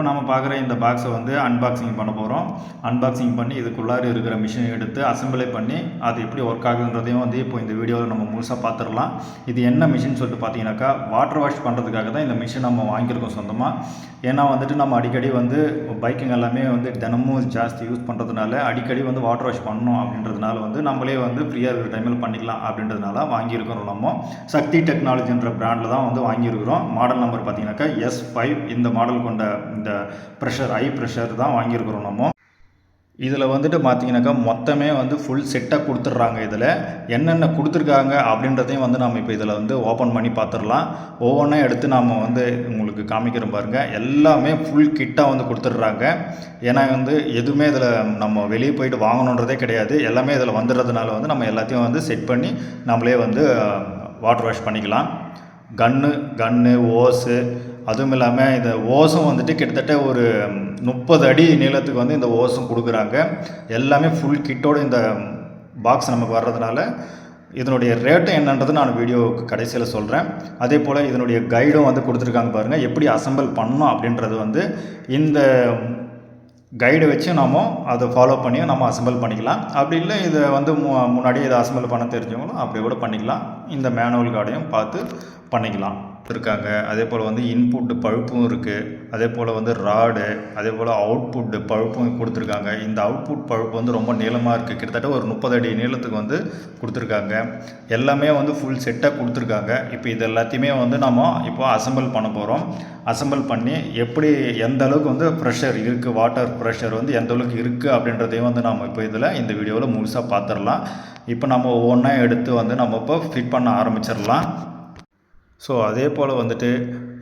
இப்போ நம்ம பார்க்குற இந்த பாக்ஸை வந்து அன்பாக்சிங் பண்ண போகிறோம் அன்பாக்சிங் பண்ணி இதுக்குள்ளார இருக்கிற மிஷினை எடுத்து அசம்பிளை பண்ணி அது எப்படி ஒர்க் ஆகுதுன்றதையும் வந்து இப்போ இந்த வீடியோவில் நம்ம முழுசாக பார்த்துடலாம். இது என்ன மிஷின் சொல்லிட்டு பார்த்தீங்கன்னாக்கா வாட்டர் வாஷ் பண்ணுறதுக்காக தான் இந்த மிஷின் நம்ம வாங்கியிருக்கோம் சொந்தமாக ஏன்னா வந்துட்டு நம்ம அடிக்கடி வந்து பைக்கிங் எல்லாமே வந்து தினமும் ஜாஸ்தி யூஸ் பண்ணுறதுனால அடிக்கடி வந்து வாட்டர் வாஷ் பண்ணணும் அப்படின்றதுனால வந்து நம்மளே வந்து ஃப்ரீயாக இருக்கிற டைமில் பண்ணிக்கலாம் அப்படின்றதுனால வாங்கியிருக்கிறோம் நம்ம. சக்தி டெக்னாலஜின்ற பிராண்டில் தான் வந்து வாங்கியிருக்கிறோம். மாடல் நம்பர் பார்த்தீங்கன்னாக்கா எஸ் ஃபைவ் இந்த மாடல் கொண்ட இந்த ப்ரெஷர் ஐ ப்ரெஷர் தான் வாங்கியிருக்கிறோம் நம்ம. இதில் வந்துட்டு பார்த்தீங்கன்னாக்கா மொத்தமே வந்து ஃபுல் செட்டாக கொடுத்துட்றாங்க இதில். என்னென்ன கொடுத்துருக்காங்க அப்படின்றதையும் வந்து நம்ம இப்போ இதில் வந்து ஓப்பன் பண்ணி பார்த்துடலாம் ஒவ்வொன்றா எடுத்து நாம் வந்து உங்களுக்கு காமிக்கிறோம் பாருங்கள் எல்லாமே ஃபுல் கிட்டாக வந்து கொடுத்துட்றாங்க. ஏன்னா வந்து எதுவுமே இதில் நம்ம வெளியே போயிட்டு வாங்கணுன்றதே கிடையாது. எல்லாமே இதில் வந்துடுறதுனால வந்து நம்ம எல்லாத்தையும் வந்து செட் பண்ணி நம்மளே வந்து வாட்டர் வாஷ் பண்ணிக்கலாம். கன்னு கன்னு ஓஸு அதுவும் இல்லாமல் இந்த ஓசம் வந்துட்டு கிட்டத்தட்ட ஒரு முப்பது அடி நீளத்துக்கு வந்து இந்த ஓசம் கொடுக்குறாங்க. எல்லாமே ஃபுல் கிட்டோட இந்த பாக்ஸ் நமக்கு வர்றதுனால இதனுடைய ரேட்டு என்னன்றது நான் வீடியோவுக்கு கடைசியில் சொல்கிறேன் அதே போல் இதனுடைய கைடும் வந்து கொடுத்துருக்காங்க பாருங்கள் எப்படி அசம்பிள் பண்ணணும் அப்படின்றது வந்து இந்த கைடு வச்சு நம்ம அதை ஃபாலோ பண்ணி நம்ம அசம்பிள் பண்ணிக்கலாம். அப்படி இல்லை இதை வந்து மு முன்னாடியே இதை அசம்பிள் பண்ண தெரிஞ்சவங்களும் அப்படி கூட பண்ணிக்கலாம். இந்த மேனுவல் கார்டையும் பார்த்து பண்ணிக்கலாம். இருக்காங்க. அதே போல் வந்து இன்புட்டு பழுப்பும் இருக்குது அதே போல் வந்து ராடு அதே போல் அவுட்புட்டு பழுப்பும் கொடுத்துருக்காங்க. இந்த அவுட்புட் பழுப்பு வந்து ரொம்ப நீளமாக இருக்குது கிட்டத்தட்ட ஒரு முப்பது அடி நீளத்துக்கு வந்து கொடுத்துருக்காங்க. எல்லாமே வந்து ஃபுல் செட்டாக கொடுத்துருக்காங்க. இப்போ இது எல்லாத்தையுமே வந்து நம்ம இப்போ அசம்பிள் பண்ண போகிறோம் அசம்பிள் பண்ணி எப்படி எந்த அளவுக்கு வந்து ப்ரெஷர் இருக்குது வாட்டர் ப்ரெஷர் வந்து எந்த அளவுக்கு இருக்குது அப்படின்றதையும் வந்து நம்ம இப்போ இதில் இந்த வீடியோவில் முழுசாக பார்த்துடலாம் இப்போ நம்ம ஒவ்வொன்றா எடுத்து வந்து நம்ம இப்போ ஃபிட் பண்ண ஆரம்பிச்சிடலாம் ஸோ அதே போல் வந்துட்டு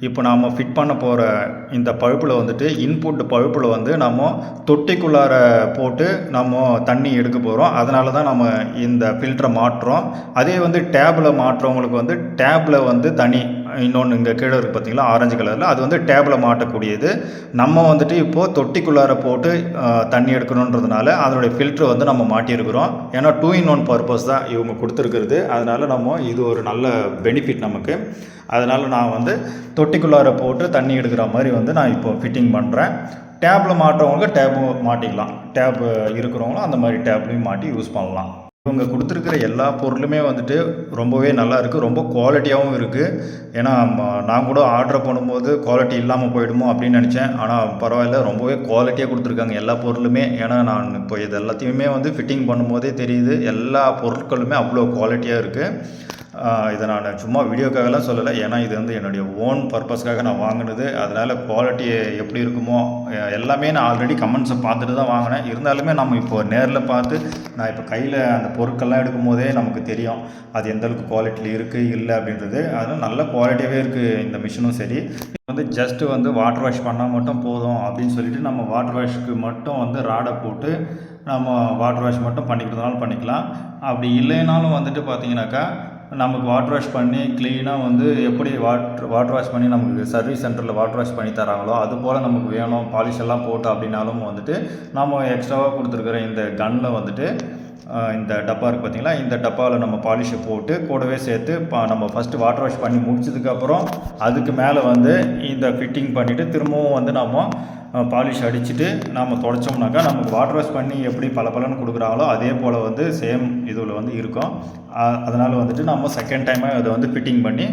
இப்போ நாம் ஃபிட் பண்ண போகிற இந்த பழுப்பில் வந்துட்டு இன்புட் பழுப்பில் வந்து நம்ம தொட்டிக்குள்ளார போட்டு நம்ம தண்ணி எடுக்க போகிறோம் அதனால தான் நம்ம இந்த ஃபில்டரை மாட்டுறோம் அதே வந்து டேப்பில் மாட்டுறவங்களுக்கு வந்து டேப்பில் வந்து தனி இன்னொன்று இங்கே கீழே இருக்குது பார்த்தீங்களா ஆரஞ்சு கலரில் அது வந்து டேப்பில் மாட்டக்கூடியது. நம்ம வந்துட்டு இப்போது தொட்டிக்குள்ளார போட்டு தண்ணி எடுக்கணுன்றதுனால அதனுடைய ஃபில்ட்ரு வந்து நம்ம மாட்டியிருக்கிறோம். ஏன்னா டூ இன் ஒன் பர்பஸ் தான் இவங்க கொடுத்துருக்குறது. அதனால் நம்ம இது ஒரு நல்ல பெனிஃபிட் நமக்கு. அதனால் நான் வந்து தொட்டிக்குள்ளார போட்டு தண்ணி எடுக்கிற மாதிரி வந்து நான் இப்போ ஃபிட்டிங் பண்ணுறேன் டேப்பில் மாட்டுறவங்க டேப்பு மாட்டிக்கலாம். டேப் இருக்கிறவங்களும் அந்த மாதிரி டேப்லையும் மாட்டி யூஸ் பண்ணலாம். இவங்க கொடுத்துருக்கிற எல்லா பொருளுமே வந்துட்டு ரொம்பவே நல்லா இருக்குது ரொம்ப குவாலிட்டியாகவும் இருக்குது ஏன்னா நான் கூட ஆர்டர் பண்ணும்போது குவாலிட்டி இல்லாமல் போயிடுமோ அப்படின்னு நினச்சேன். ஆனால் பரவாயில்ல ரொம்பவே குவாலிட்டியாக கொடுத்துருக்காங்க எல்லா பொருளுமே. ஏன்னா நான் இப்போ இது எல்லாத்தையுமே வந்து ஃபிட்டிங் பண்ணும்போதே தெரியுது. எல்லா பொருட்களுமே அவ்வளோ குவாலிட்டியாக இருக்குது இதை நான் சும்மா வீடியோக்காகலாம் சொல்லலை. ஏன்னா இது வந்து என்னுடைய ஓன் பர்பஸ்க்காக நான் வாங்கினது. அதனால் குவாலிட்டி எப்படி இருக்குமோ எல்லாமே நான் ஆல்ரெடி கமெண்ட்ஸை பார்த்துட்டு தான் வாங்கினேன். இருந்தாலுமே நம்ம இப்போ நேரில் பார்த்து நான் இப்போ கையில் அந்த பொருட்கள்லாம் எடுக்கும் போதே நமக்கு தெரியும் அது எந்த அளவுக்கு குவாலிட்டியில் இருக்குது இல்லை அப்படின்றது. அதனால் நல்ல குவாலிட்டியாகவே இருக்குது இந்த மிஷினும் சரி. வந்து ஜஸ்ட்டு வந்து வாட்டர் வாஷ் பண்ணால் மட்டும் போதும் அப்படின்னு சொல்லிட்டு நம்ம வாட்டர் வாஷ்க்கு மட்டும் வந்து ராடை போட்டு நம்ம வாட்டர் வாஷ் மட்டும் பண்ணிக்கிறதுனாலும் பண்ணிக்கலாம். அப்படி இல்லைனாலும் வந்துட்டு பார்த்தீங்கன்னாக்கா நமக்கு வாட்டர் வாஷ் பண்ணி க்ளீனாக வந்து எப்படி வாட்ரு வாட்டர் வாஷ் பண்ணி நமக்கு சர்வீஸ் சென்டரில் வாட்டர் வாஷ் பண்ணி தராங்களோ அது போல் நமக்கு வேணும். பாலிஷ் எல்லாம் போட்டு அப்படின்னாலும் வந்துட்டு நம்ம எக்ஸ்ட்ராவாக கொடுத்துருக்குற இந்த கன்னில் வந்துட்டு இந்த டப்பா இருக்குது பார்த்தீங்களா இந்த டப்பாவில் நம்ம பாலிஷை போட்டு கூடவே சேர்த்து பா நம்ம ஃபஸ்ட்டு வாட்டர் வாஷ் பண்ணி முடிச்சதுக்கப்புறம் அதுக்கு மேலே வந்து இந்த ஃபிட்டிங் பண்ணிவிட்டு திரும்பவும் வந்து நம்ம பாலிஷ் அடிச்சுட்டு நம்ம தொடச்சோம்னாக்கா நமக்கு வாட்டர் வாஷ் பண்ணி எப்படி பல பலன்னு கொடுக்குறாங்களோ அதே போல் வந்து சேம் இதில் வந்து இருக்கும். அதனால் வந்துட்டு நம்ம செகண்ட் டைமாக அதை வந்து ஃபிட்டிங் பண்ணி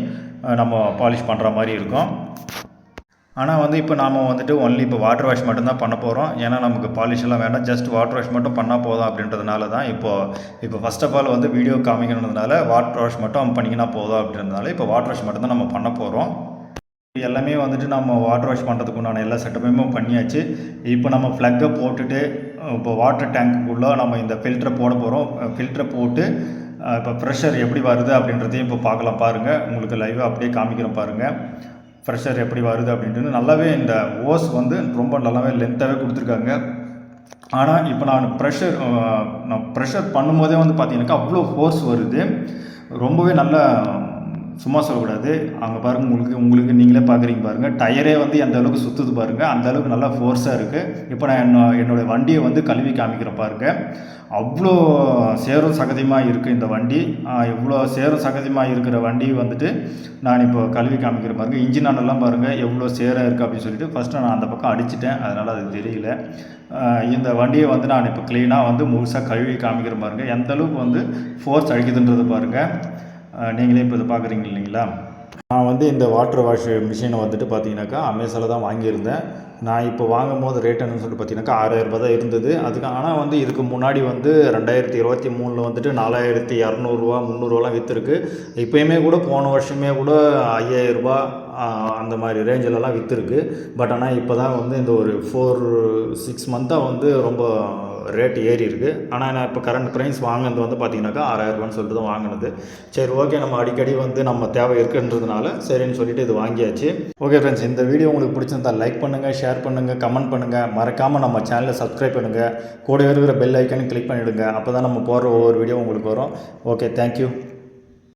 நம்ம பாலிஷ் பண்ணுற மாதிரி இருக்கும். ஆனால் வந்து இப்போ நாம் வந்துட்டு ஒன்லி இப்போ வாட்டர் வாஷ் மட்டும்தான் பண்ண போகிறோம் ஏன்னா நமக்கு பாலிஷ் எல்லாம் வேண்டாம். ஜஸ்ட் வாட்டர் வாஷ் மட்டும் பண்ணால் போதும் அப்படின்றதுனால தான் இப்போது இப்போ ஃபர்ஸ்ட் ஆஃப் ஆல் வந்து வீடியோ காமிக்கணுன்றதுனால வாட்டர் வாஷ் மட்டும் பண்ணிங்கன்னா போதும் அப்படின்றதுனால இப்போ வாட்டர் வாஷ் மட்டும் தான் நம்ம பண்ண போகிறோம் எல்லாமே வந்துட்டு நம்ம வாட்டர் வாஷ் பண்ணுறதுக்கு உண்டான எல்லா செட்டப்புமே பண்ணியாச்சு. இப்போ நம்ம ஃப்ளக்கை போட்டுட்டு இப்போ வாட்டர் டேங்க்குள்ளே நம்ம இந்த ஃபில்டரை போட போகிறோம் ஃபில்டரை போட்டு இப்போ ப்ரெஷர் எப்படி வருது அப்படின்றதையும் இப்போ பார்க்கலாம் பாருங்கள் உங்களுக்கு லைவாக அப்படியே காமிக்கிறோம் பாருங்கள் ப்ரெஷர் எப்படி வருது அப்படின்ட்டு நல்லாவே இந்த ஓஸ் வந்து ரொம்ப நல்லாவே லென்த்தாகவே கொடுத்துருக்காங்க. ஆனால் இப்போ நான் ப்ரெஷர் நான் ப்ரெஷர் பண்ணும்போதே வந்து பார்த்தீங்கன்னாக்கா அவ்வளோ ஃபோர்ஸ் வருது. ரொம்பவே நல்லா சும்மா சொல்லக்கூடாது. அங்கே பாருங்கள் உங்களுக்கு உங்களுக்கு நீங்களே பார்க்குறீங்க பாருங்கள் டயரே வந்து எந்த அளவுக்கு சுற்றுது பாருங்கள் அந்த அளவுக்கு நல்லா ஃபோர்ஸாக இருக்குது இப்போ நான் என்ன என்னோடய வண்டியை வந்து கழுவி காமிக்கிறேன் பாருங்கள் அவ்வளோ சேரும் சகதியமாக இருக்குது இந்த வண்டி. எவ்வளோ சேரும் சகதியமாக இருக்கிற வண்டி வந்துட்டு நான் இப்போ கழுவி காமிக்கிற பாருங்கள் இன்ஜின் ஆனெல்லாம் பாருங்கள் எவ்வளோ சேராக இருக்குது அப்படின்னு சொல்லிட்டு ஃபஸ்ட்டு நான் அந்த பக்கம் அடிச்சிட்டேன். அதனால் அது தெரியல. இந்த வண்டியை வந்து நான் இப்போ க்ளீனாக வந்து முழுசாக கழுவி காமிக்கிற பாருங்கள் எந்த அளவுக்கு வந்து ஃபோர்ஸ் அடிக்குதுன்றது பாருங்கள் நீங்களே இப்போ இதை பார்க்குறீங்க இல்லைங்களா? நான் வந்து இந்த வாட்டர் வாஷ் மிஷினை வந்துட்டு பார்த்தீங்கன்னாக்கா அமேசானில் தான் வாங்கியிருந்தேன். நான் இப்போ வாங்கும் போது ரேட் என்னன்னு சொல்லிட்டு பார்த்தீங்கன்னாக்கா ஆறாயிரம் ரூபா தான் இருந்தது. அதுக்கு ஆனால் வந்து இதுக்கு முன்னாடி வந்து ரெண்டாயிரத்தி இருபத்தி மூணில் வந்துட்டு நாலாயிரத்தி இரநூறுவா முந்நூறுவாலாம் விற்றுருக்கு இப்போயுமே கூட போன வருஷமே கூட ஐயாயிரரூபா அந்த மாதிரி ரேஞ்சிலலாம் விற்றுருக்கு பட் ஆனால் இப்போ தான் வந்து இந்த ஒரு ஃபோர் சிக்ஸ் மந்த்தாக வந்து ரொம்ப ரேட் ஏறி இருக்குது ஆனால் நான் இப்போ கரண்ட் ப்ரைஸ் வாங்கினது வந்து பார்த்தீங்கன்னாக்கா ஆறாயிரரூபான்னு சொல்லிட்டு தான் வாங்கினது. சரி ஓகே நம்ம அடிக்கடி வந்து நம்ம தேவை இருக்குன்றதுனால சரின்னு சொல்லிட்டு இது வாங்கியாச்சு. ஓகே ஃப்ரெண்ட்ஸ் இந்த வீடியோ உங்களுக்கு பிடிச்சிருந்தா லைக் பண்ணுங்கள் ஷேர் பண்ணுங்கள் கமெண்ட் பண்ணுங்கள் மறக்காமல் நம்ம சேனலை சப்ஸ்கிரைப் பண்ணுங்கள் கூட இருக்கிற பெல் ஐக்கனை கிளிக் பண்ணிவிடுங்க அப்போ தான் நம்ம போடுற ஒவ்வொரு வீடியோ உங்களுக்கு வரும். Okay thank you